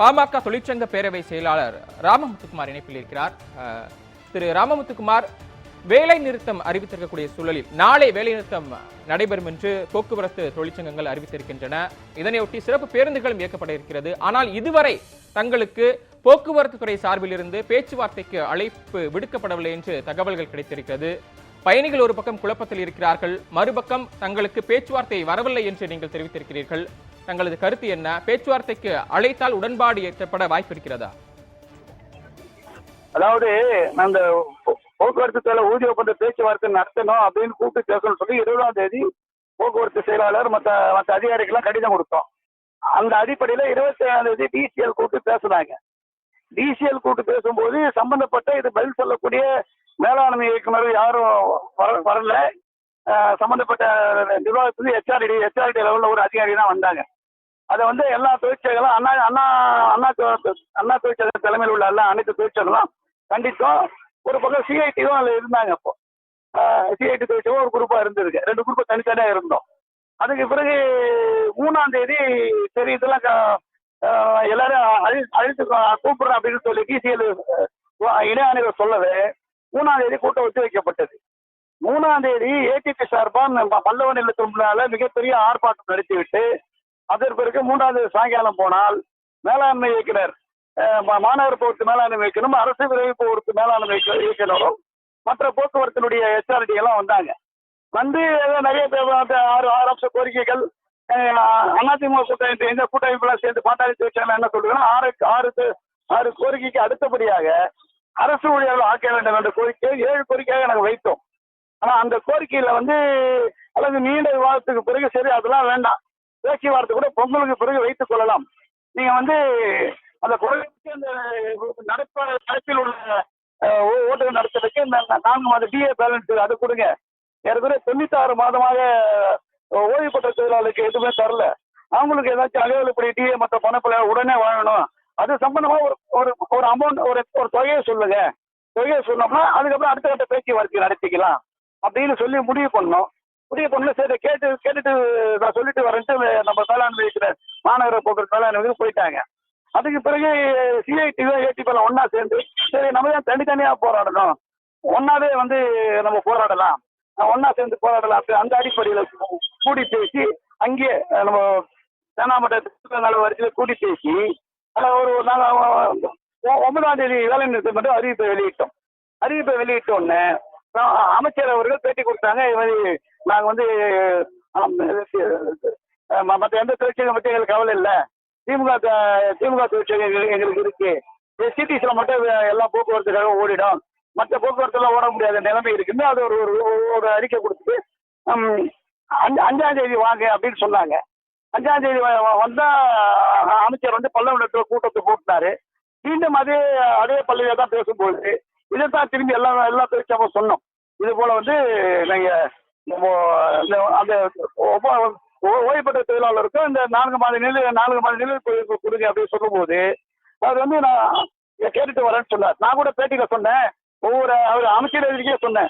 பாமக தொழிற்சங்க பேரவை செயலாளர் ராமமுத்துக்குமார் இணைப்பில் இருக்கிறார். திரு ராமமுத்துக்குமார் வேலை நிறுத்தம் அறிவித்திருக்கக்கூடிய சூழலில் நாளை வேலை நிறுத்தம் நடைபெறும் என்று போக்குவரத்து தொழிற்சங்கங்கள் அறிவித்திருக்கின்றன. இதனையொட்டி சிறப்பு பேருந்துகளும் இயக்கப்பட இருக்கிறது. ஆனால் இதுவரை தங்களுக்கு போக்குவரத்து துறை சார்பில் இருந்து பேச்சுவார்த்தைக்கு அழைப்பு விடுக்கப்படவில்லை என்று தகவல்கள் கிடைத்திருக்கிறது. பயணிகள் ஒரு பக்கம் குழப்பத்தில் இருக்கிறார்கள். மறுபக்கம் தங்களுக்கு பேச்சுவார்த்தை வரவில்லை என்று நீங்கள் தெரிவித்திருக்கிறீர்கள். தங்களது கருத்து என்ன? பேச்சுவார்த்தைக்கு அழைத்தால் உடன்பாடு ஏற்றப்பட வாய்ப்பு இருக்கிறதா அதாவது அந்த போ- போக்குவரத்து துறை ஊதிய ஒப்பந்த பேச்சுவார்த்தை நடத்தணும் அப்படின்னு கூப்பிட்டு பேசணும்னு சொல்லி இருபதாம் தேதி போக்குவரத்து செயலாளர் மற்ற மற்ற அதிகாரிகள்லாம் கடிதம் கொடுத்தோம். அந்த அடிப்படையில இருபத்தி ஏழாம் தேதி டிசிஎல் கூப்பிட்டு பேசுனாங்க. டிசிஎல் கூப்பிட்டு பேசும்போது சம்பந்தப்பட்ட இது பதில் சொல்லக்கூடிய மேலாண்மை இயக்குனர் யாரும் வர- வரல. சம்பந்தப்பட்ட நிர்வாகத்துக்கு ஹெச்ஆர்டி ஹெச்ஆர்டி லெவலில் ஒரு அதிகாரி தான் வந்தாங்க. அதை வந்து எல்லா தொழிற்சங்களும் அண்ணா அண்ணா அண்ணா அண்ணா தொழிற்சங்க தலைமையில் உள்ள எல்லா அனைத்து தொழிற்சங்களும் கண்டித்தோம் ஒரு பக்கம் சிஐடியும் அதில் இருந்தாங்க அப்போ. சிஐடி தொழிற்சங்கம் ஒரு குரூப்பாக இருந்திருக்கு. ரெண்டு குரூப் தனித்தனியாக இருந்தோம். அதுக்கு பிறகு மூணாம் தேதி சரி இதெல்லாம் எல்லாரும் அழி அழித்து கூப்பிடுறேன் அப்படின்னு சொல்லி டிசிஎல் இணை ஆணையர் சொல்லவே மூணாம் தேதி கூட்டம் ஒத்தி வைக்கப்பட்டது. மூணாம் தேதி ஏடிபி சார்பாக பல்லவ நிலத்தினால மிகப்பெரிய ஆர்ப்பாட்டம் நடத்திவிட்டு அதற்கு பிறகு மூன்றாவது சாயங்காலம் போனால் மேலாண்மை இயக்குனர் மா- மாநகர போக்குவரத்து மேலாண்மை இயக்கணும் அரசு விரைவு போக்குவரத்து மேலாண்மை இயக்குனரும் மற்ற போக்குவரத்தினுடைய எச்ஆர்டி எல்லாம் வந்தாங்க. வந்து நிறைய பேர் வந்து ஆறு ஆறு அம்ச கோரிக்கைகள் அதிமுக கூட்டமைப்பு எங்க கூட்டமைப்புலாம் சேர்ந்து பாட்டாளி தொழிற்சங்கம் என்ன சொல்லுங்கன்னா ஆறு ஆறு ஆறு கோரிக்கைக்கு அடுத்தபடியாக அரசு ஊழியர்கள் ஆக்க வேண்டும் என்ற கோரிக்கை ஏழு கோரிக்கையாக நாங்கள் வைத்தோம். ஆனா அந்த கோரிக்கையில வந்து அல்லது நீண்ட விவாதத்துக்கு பிறகு சரி அதெல்லாம் வேண்டாம். பேச்சுவார்த்தை கூட பொங்கலுக்கு பிறகு வைத்துக் கொள்ளலாம். நீங்க வந்து அந்த குறைக்கு அந்த நடப்ப நடப்பில் உள்ள ஓ- ஓட்டுகள் நடத்துறதுக்கு இந்த நான்கு மாத டிஏ பேலன்ஸ் அது கொடுங்க. ஏற்கனவே தொண்ணூத்தாறு மாதமாக ஓய்வு பெற்ற தொழிலாளருக்கு எதுவுமே தரல. அவங்களுக்கு ஏதாச்சும் அலுவலகப்படி டிஏ மற்ற பணப்பில உடனே வாங்கணும். அது சம்பந்தமா ஒரு ஒரு ஒரு அமௌண்ட் ஒரு ஒரு தொகையை சொல்லுங்க. தொகையை சொன்னோம்னா அதுக்கப்புறம் அடுத்த கட்ட பேச்சுவார்த்தை நடத்திக்கலாம். அப்படின்னு சொல்லி முடிவு பண்ணோம். புதிய பொண்ணு சரி கேட்டு கேட்டுட்டு நான் சொல்லிட்டு வரேன்ட்டு நம்ம மேலாண்மை இருக்கிற மாநகர போக்குவரத்து மேலாண்மைக்கு போயிட்டாங்க. அதுக்கு பிறகு சிஐடி ஏடிபிஎல் ஒன்னா சேர்ந்து சரி நம்ம ஏன் தனித்தனியா போராடணும்? ஒன்னாவே வந்து நம்ம போராடலாம். ஒன்னா சேர்ந்து போராடலாம் அப்படி அந்த அடிப்படையில் கூடி பேசி அங்கேயே நம்ம சேனாமட்ட நல வரிசையில் கூடி பேசி அதில் ஒரு நாங்கள் ஒன்பதாம் தேதி வேலை நிறுத்தம் மட்டும் அறிவிப்பை வெளியிட்டோம். அறிவிப்பை வெளியிட்ட உடனே அமைச்சர் அவர்கள் பேட்டி கொடுத்தாங்க. இது மாதிரி நாங்கள் வந்து மற்ற எந்த தொழிற்சங்கம் பற்றி எங்களுக்கு கவலை இல்லை. திமுக திமுக தொழிற்சங்கம் எங்களுக்கு இருக்கு. சிட்டிஸில் மட்டும் எல்லா போக்குவரத்துக்காக ஓடிடும். மற்ற போக்குவரத்துலாம் ஓட முடியாத நிலைமை இருக்குன்னு அது ஒரு ஒரு அறிக்கை கொடுத்துட்டு அஞ்சு அஞ்சாம் தேதி வாங்க அப்படின்னு சொன்னாங்க. அஞ்சாம் தேதி வந்தா அமைச்சர் வந்து பல்லவனத்தில் கூட்டத்தை கூட்டினாரு மீண்டும் அதே அதே பள்ளியில தான் பேசும்போது இதைத்தான் திரும்பி எல்லா எல்லா தொழிற்சங்கம் சொன்னோம். இது போல வந்து நீங்க இந்த அந்த ஒப்ப- ஓ- ஓய்வு பெற்ற தொழிலாளருக்கும் இந்த நான்கு மாத நிலை நான்கு மாத நிலை கொடுங்க அப்படின்னு சொல்லும்போது அது வந்து நான் கேட்டுட்டு வரேன்னு சொன்னார். நான் கூட பேட்டியில சொன்னேன். ஒவ்வொரு அவர் அமைச்சர் எதிர்க்கே சொன்னேன்.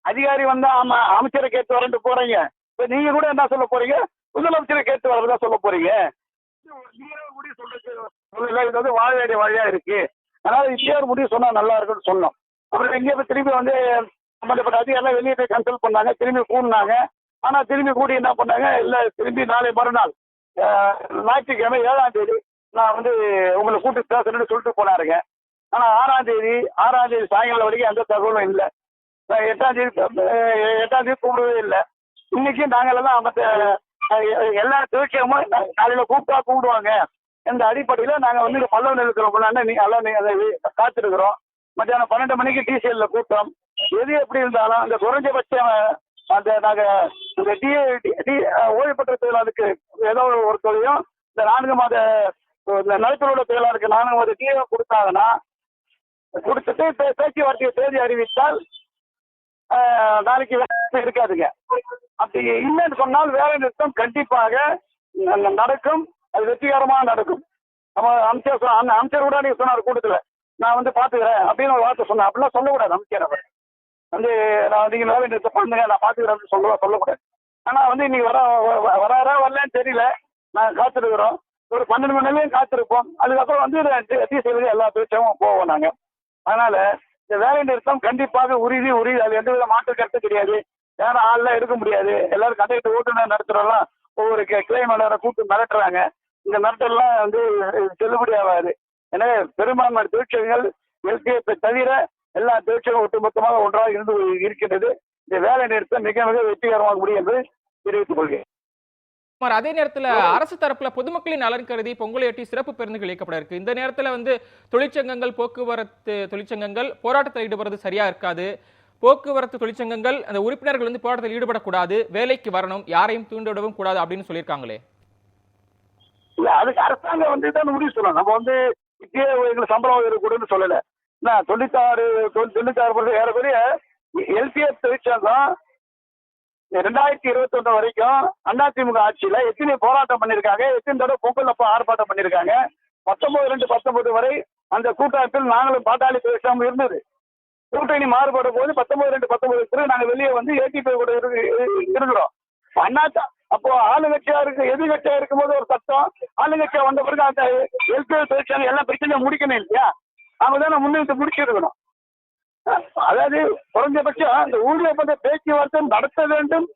அதிகாரி வந்தா ஆமா அமைச்சரை கேட்டு வரேன்ட்டு போறீங்க. இப்ப நீங்க கூட என்ன சொல்ல போறீங்க? முதலமைச்சரை கேட்டு வரதா சொல்ல போறீங்க. முடிவு இது வந்து வாழ வேண்டிய வழியா இருக்கு. அதனால இப்பயே ஒரு முடிவு சொன்னா நல்லா இருக்கும்னு சொன்னோம். அப்புறம் எங்கேயும் திரும்பி வந்து சம்பந்தப்பட்ட அதிகாரிலாம் வெளியே போய் கன்சல்ட் பண்ணாங்க திரும்பி கூடினாங்க ஆனால் திரும்பி கூடி என்ன பண்ணாங்க இல்லை திரும்பி நாளை மறுநாள் ஞாயிற்றுக்கிழமை ஏழாம் தேதி நான் வந்து உங்களை கூட்டு பேசணும்னு சொல்லிட்டு போனாருங்க. ஆனால் ஆறாம் தேதி ஆறாம் தேதி சாயங்காலம் வரைக்கும் எந்த தகவலும் இல்லை. எட்டாம் தேதி எட்டாம் தேதி கூப்பிடவே இல்லை. இன்னைக்கு நாங்களெல்லாம் மற்ற எல்லா தொழிற்சங்கமும் காலையில் கூப்பிட்டா கூப்பிடுவாங்க. இந்த அடிப்படையில் நாங்கள் வந்து பல்லவன் இருக்கிறோம் நீங்க எல்லாம் அதை காத்திருக்கிறோம். மத்தியானம் பன்னெண்டு மணிக்கு டிசிஎல்ல கூட்டம். எது எப்படி இருந்தாலும் அந்த குறைஞ்சபட்சம் அந்த நாங்க இந்த டி டி ஓய்வு பெற்ற தொழிலாளருக்கு ஏதோ ஒரு தொழிலும் இந்த நான்கு மாத இந்த நடுத்தர உள்ள தொழிலாளருக்கு நான்கு மாத டிஏ கொடுத்தாங்கன்னா கொடுத்துட்டு பேச்சுவார்த்தையை தேதி அறிவித்தால் நாளைக்கு வேலை இருக்காதுங்க. அப்படி இல்லைன்னு சொன்னால் வேலை நிறுத்தம் கண்டிப்பாக நடக்கும். அது வெற்றிகரமாக நடக்கும். நம்ம அமைச்சர் சொ- அந்த அமைச்சர் கூட நீங்க சொன்னார் கூட்டத்தில் நான் வந்து பார்த்துக்கிறேன் அப்படின்னு ஒரு வார்த்தை சொன்னேன் அப்படிலாம் சொல்லக்கூடாது அமைச்சர் அவர். வந்து நான் வந்து வேலை நிறுத்தம் பண்ணுங்க நான் பார்த்துக்கிறேன் சொல்ல சொல்லக்கூடாது. ஆனால் வந்து இன்னைக்கு வர வ- வராரா வரலன்னு தெரியல. நாங்கள் காத்திருக்கிறோம். ஒரு பன்னெண்டு மணி நேரம் காத்திருப்போம். அதுக்கப்புறம் வந்து டீசலுக்கு எல்லா பேச்சும் போவோம் நாங்க. அதனால இந்த வேலை நிறுத்தம் கண்டிப்பாக உறுதி உறுதி. அது எந்த வித மாற்று கருத்து கிடையாது. யாரும் ஆள்லாம் எடுக்க முடியாது. எல்லாரும் கண்டக்டர் ஓட்டுநர் நடத்துறோம்லாம் ஒவ்வொரு கிளைம் கூப்பிட்டு மிரட்டுறாங்க. இந்த மிரட்டல்லாம் வந்து செல்லுபடி ஆகாது எனவே பெரும்பான்மை தொழிற்சங்கங்கள் எல்கேப்பை தவிர எல்லா தொழிற்சங்கங்களும் ஒட்டுமொத்தமாக ஒன்றாக இருந்து இருக்கின்றது. இந்த வேலை நிறுத்தம் மிக மிக வெற்றிகரமாக முடியும் என்று தெரிவித்துக் கொள்கிறேன். அதே நேரத்துல அரசு தரப்புல பொதுமக்களின் நலன் கருதி பொங்கலையொட்டி சிறப்பு பேருந்துகள் இயக்கப்பட இருக்கு. இந்த நேரத்துல வந்து தொழிற்சங்கங்கள் போக்குவரத்து தொழிற்சங்கங்கள் போராட்டத்தில் ஈடுபடுறது சரியா இருக்காது. போக்குவரத்து தொழிற்சங்கங்கள் அந்த உறுப்பினர்கள் வந்து போராட்டத்தில் ஈடுபடக்கூடாது. வேலைக்கு வரணும் யாரையும் தூண்டிவிடவும் கூடாது அப்படின்னு சொல்லியிருக்காங்களே? இல்ல அதுக்கு அரசாங்கம் வந்து தான் முடிவு சொல்லணும். நம்ம வந்து இப்பயே எங்களுக்கு சம்பளம் உயர்வு சொல்லலை சொல்லல. என்ன தொண்ணூத்தாறு தொண்ணூத்தாறு பர்சன்ட் ஏறக்குறைய எல்பிஎஃப் தொழிற்சங்கம் ரெண்டாயிரத்தி இருபத்தி ஒன்று வரைக்கும் அதிமுக ஆட்சியில எத்தனை போராட்டம் பண்ணியிருக்காங்க எத்தனை தடவை பொங்கல் அப்போ ஆர்ப்பாட்டம் பண்ணியிருக்காங்க பத்தொன்பது ரெண்டு பத்தொன்பது வரை அந்த கூட்டமைப்பில் நாங்களும் பாட்டாளி தொழிற்சங்கம் இருந்தது. கூட்டணி மாறுபடும் போது பத்தொன்பது ரெண்டு பத்தொன்பது பிறகு வெளியே வந்து ஏடிபி கூட இருக்கிறோம். அண்ணா அப்போ ஆளுங்கட்சியா இருக்கு எதிர்கட்சியா இருக்கும்போது ஒரு சட்டம் ஆளுங்கட்சியா வந்த பிறகு அந்த எல்பிஎல் தொழிற்சங்கம் எல்லாம் பிரச்சனையும் முடிக்கணும் இல்லையா? அவங்க தான் முன்னிட்டு முடிச்சிருக்கணும் அதாவது குறைஞ்சபட்சம் அந்த ஊழிய பந்த பேச்சுவார்த்தை நடத்த வேண்டும்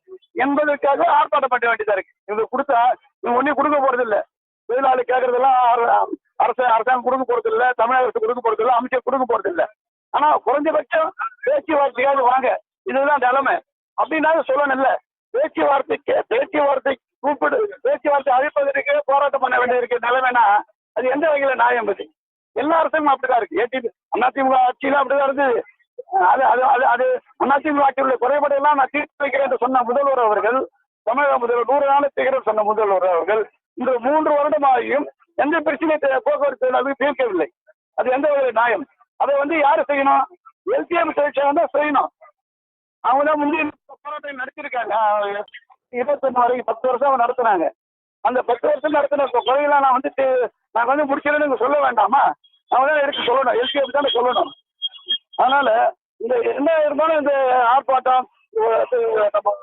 என்பதற்காக ஆர்ப்பாட்டம் பண்ண வேண்டியதா இருக்கு. இவங்க கொடுத்தா இவங்க ஒன்னும் கொடுக்க போறது இல்ல தொழிலாளி கேட்கறதெல்லாம் அரசு அரசாங்கம் கொடுக்க போறது இல்ல தமிழக அரசு கொடுக்க போறது இல்ல அமைச்சர் கொடுக்க போறது இல்ல ஆனா குறைஞ்சபட்சம் பேச்சுவார்த்தையாவது வாங்க. இதுதான் நிலைமை. அப்படின்னாலும் சொல்லணும் இல்லை பேச்சுவார்த்தைக்கு பேச்சுவார்த்தை கூப்பிடு பேச்சுவார்த்தை அழைப்பதற்கு போராட்டம் பண்ண வேண்டியிருக்கு. நிலைமைனா அது எந்த வகையில நியாயம் பத்தி எல்லா அரசும் அப்படிதான் இருக்கு. ஏடி அதிமுக ஆட்சியில அப்படிதான் இருந்தது அது அது அது அது அதிமுக ஆட்சியில் உள்ள குறைபாடு எல்லாம் நான் தீர்த்து வைக்கிறேன் என்று சொன்ன முதல்வர் அவர்கள் தமிழக முதல்வர் நூறு நாள் திகழ் சொன்ன முதல்வர் அவர்கள் இந்த மூன்று வருடமாகியும் எந்த பிரச்சனை போக்குவரத்து அது தீர்க்கவில்லை. அது எந்த ஒரு நியாயம்? அதை வந்து யாரு செய்யணும்? எல்சிஎம் தொழிற்சங்கம் தான் செய்யணும். அவங்க தான் முந்தைய போராட்டம் நடத்திருக்காங்க இருபத்தொன்னு வரைக்கும் பத்து வருஷம் அவங்க நடத்துனாங்க. அந்த பத்து வருஷம் நடத்தின குறையெல்லாம் நான் வந்து நாங்கள் நான் வந்து முடிச்சிடணும்னு சொல்ல வேண்டாமா? அவங்க தான் எடுத்து சொல்லணும்? எல்சிஎம் தானே சொல்லணும். அதனால இந்த என்ன இருந்தாலும் இந்த ஆர்ப்பாட்டம் நம்ம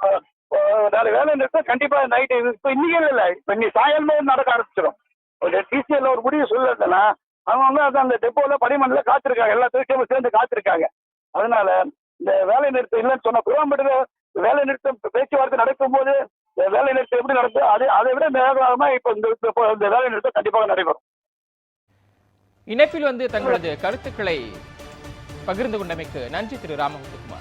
அஹ் வேலை நிறுத்தம் கண்டிப்பா நைட்டு இப்போ இன்னைக்கு இல்லை இப்போ இன்னைக்கு சாயல்மே நடக்க ஆரம்பிச்சிடும் ஒரு டிசிஎல்ல ஒரு முடிவு சொல்லலைன்னா அவங்க வந்து அது அந்த டெப்போல பணிமண்டல காத்திருக்காங்க. எல்லா திருச்சியும் சேர்ந்து காத்திருக்காங்க. அதனால இந்த வேலை நிறுத்தம் இல்லைன்னு சொன்ன குருவாம்பட்டில வேலை நிறுத்தம் பேச்சுவார்த்தை நடக்கும் போது வேலை நிறுத்தம் எப்படி நடக்கும் அது அதை விட வேகமா இப்போ இந்த வேலை நிறுத்தம் கண்டிப்பாக நடைபெறும். இணைப்பில் வந்து தங்களது கருத்துக்களை பகிர்ந்து கொண்டமைக்கு நன்றி திரு ராமகுமார்